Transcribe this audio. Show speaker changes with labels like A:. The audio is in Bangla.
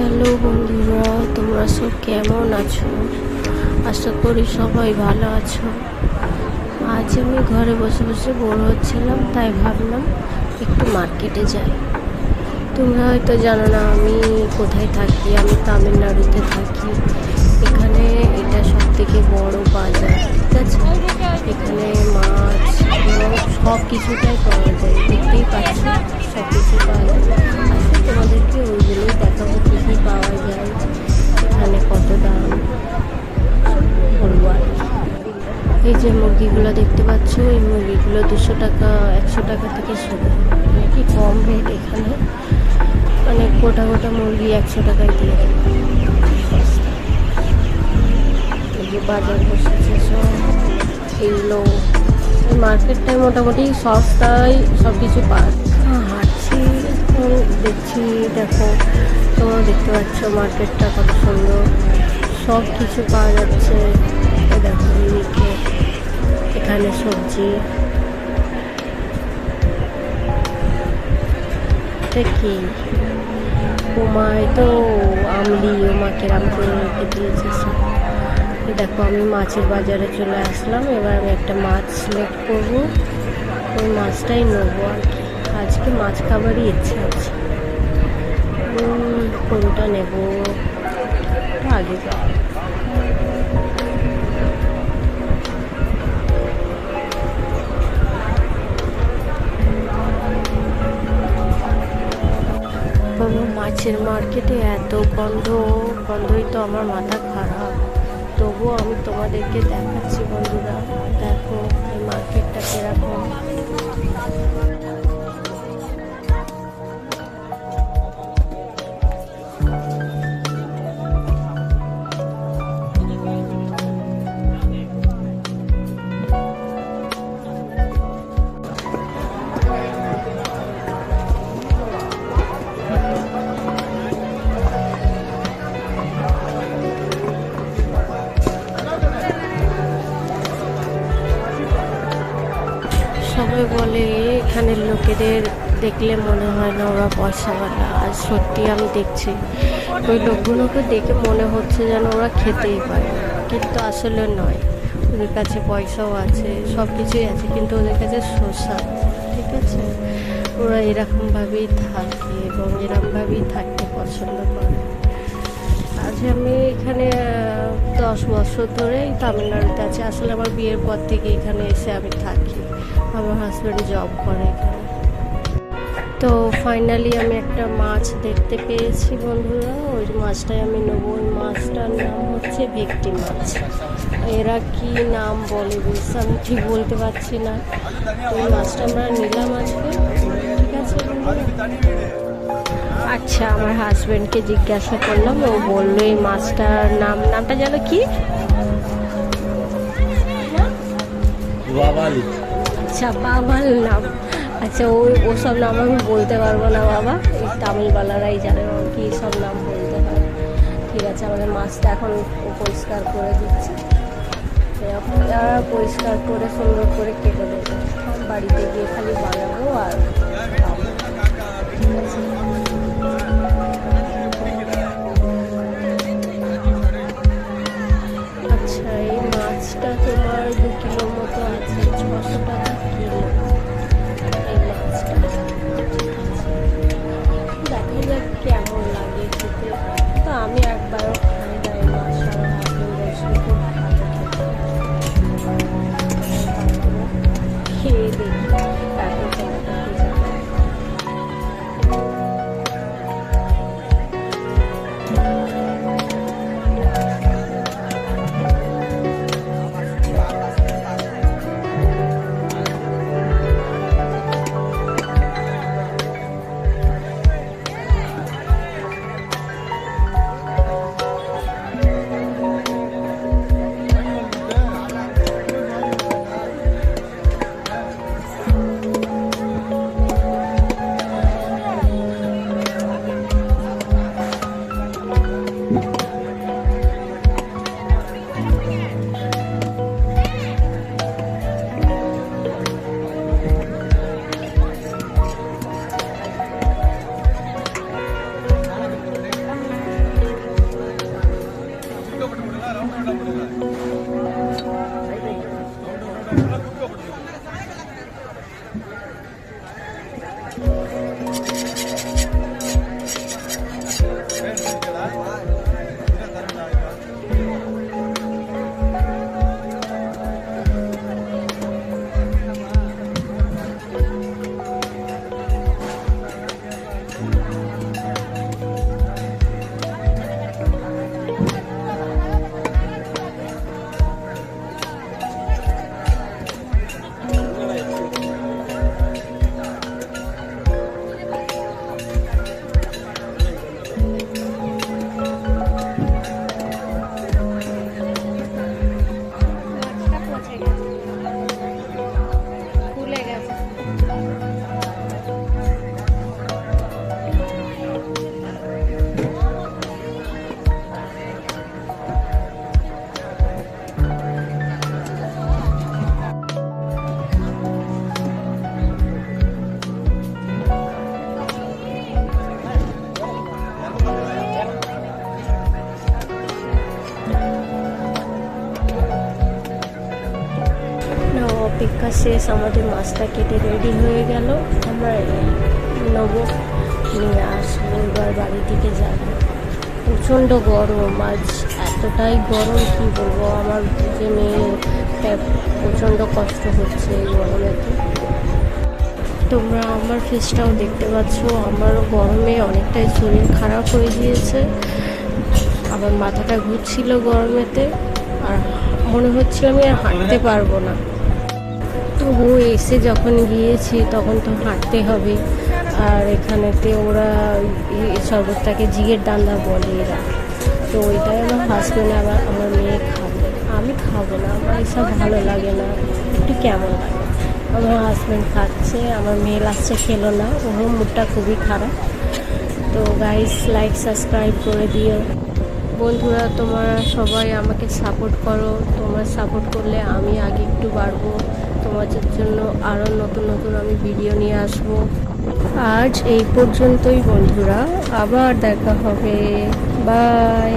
A: হ্যালো বন্ধুরা, তোমরা সব কেমন আছো? আশা করি সবাই ভালো আছো। আজ আমি ঘরে বসে বসে বোর হচ্ছিলাম, তাই ভাবলাম একটু মার্কেটে যাই। তোমরা হয়তো জানো না আমি কোথায় থাকি, আমি তামিলনাড়ুতে থাকি। এখানে এটা সব থেকে বড় বাজার, ঠিক আছে? এখানে মাছ সব কিছুটাই পাওয়া যায়, দেখতেই পাচ্ছি সব কিছু পাওয়া যায়। পাচ্ছ এই মুরগিগুলো দুশো টাকা একশো টাকা থেকে শুরু। কি কম রেট এখানে? মানে গোটা গোটা মুরগি একশো টাকায় দিয়ে দেবে সস্তা। এই যে বাজার বসেছে সব এইগুলো। এই মার্কেটটায় মোটামুটি সস্তায় সব কিছু পাওয়া হ্যাঁ, হাঁটছি দেখছি দেখো তোমরা দেখতে পাচ্ছ মার্কেটটা কত সুন্দর। সব কিছু পাওয়া যাচ্ছে। দেখো এখানে সবজি। কি? উমায় তো আমলি উমা কেরাম করে রেখে দিয়েছে দেখো, আমি মাছের বাজারে চলে আসলাম। এবার আমি একটা মাছ সিলেক্ট করব। ওই মাছটাই নেব আর কি। আজকে মাছ খাবারই ইচ্ছে আছে। কোনটা নেব? আগে যাও মাছের মার্কেটে এত গন্ধ, গন্ধই তো আমার মাথা খারাপ। তবুও আমি তোমাদেরকে দেখাচ্ছি বন্ধুরা, দেখো এই মার্কেটটা কীরকম। সবাই বলে, এখানের লোকেদের দেখলে মনে হয় না ওরা পয়সাওয়ালা আর সত্যি আমি দেখছি ওই লোকগুলোকে দেখে মনে হচ্ছে যেন ওরা খেতেই পারে কিন্তু আসলে নয়। ওদের কাছে পয়সাও আছে সব কিছুই আছে, কিন্তু ওদের কাছে শসা ঠিক আছে? ওরা এরকমভাবেই থাকে এবং এরকমভাবেই থাকতে পছন্দ করে। আজ আমি এখানে দশ বছর ধরে তামিলনাড়ুতে আছি। আসলে আমার বিয়ের পর থেকে এখানে এসে আমি থাকি। আমার হাজব্যান্ড জব করে এখানে। তো ফাইনালি আমি একটা মাছ দেখতে পেয়েছি বন্ধুরা। ওই মাছটাই আমি নেব। ওই মাছটার নাম হচ্ছে ভেকটি মাছ। এরা কি নাম বলে বুঝছে আমি ঠিক বলতে পারছি না। ওই মাছটা আমরা নিলাম আজকে। ঠিক আছে আচ্ছা আমার হাজবেন্ডকে জিজ্ঞাসা করলাম ও বলল এই মাছটার নাম নামটা যেন কি? আচ্ছা বাবার নাম। আচ্ছা ওই ওসব নাম আমি বলতে পারব না বাবা। এই তামিলবালারাই জানে কি সব নাম বলতে পারে। ঠিক আছে আমাদের মাছটা এখন পরিষ্কার করে দিচ্ছে। এরকম পরিষ্কার করে সুন্দর করে কেটে দেবে। বাড়িতে গিয়ে খালি বানাবো আর শেষ, আমাদের মাছটা কেটে রেডি হয়ে গেল। আমরা নেব, নিয়ে আসব, এবার বাড়ি থেকে যাব। প্রচণ্ড গরম, আজ এতটাই গরম, কি বলব? আমার যে মেয়ে প্রচণ্ড কষ্ট হচ্ছে এই গরমেতে তোমরা আমার ফেসটাও দেখতে পাচ্ছ, আমারও গরমে অনেকটাই শরীর খারাপ হয়ে গিয়েছে। আবার মাথাটা ঘুরছিল গরমেতে, আর মনে হচ্ছিল আমি আর হাঁটতে পারব না। তবু এসে যখন গিয়েছি তখন তো হাঁটতে হবে। আর এখানেতে ওরা শরবতটাকে জিগের ডান্ডা বলে এরা। তো ওইটাই আমার হাজব্যান্ড আবার আমার মেয়ে খাবে। আমি খাব না, আমার এসব ভালো লাগে না। একটু কেমন লাগে? আমার হাজব্যান্ড খাচ্ছে, আমার মেয়ে লাস্টে খেলো না। ওর মুডটা খুবই খারাপ। তো গাইস লাইক সাবস্ক্রাইব করে দিও। বন্ধুরা, তোমরা সবাই আমাকে সাপোর্ট করো। তোমরা সাপোর্ট করলে আমি আগে একটু বাড়বো। তোমাদের জন্য আরও নতুন নতুন আমি ভিডিও নিয়ে আসব। আজ এই পর্যন্তই বন্ধুরা, আবার দেখা হবে। বাই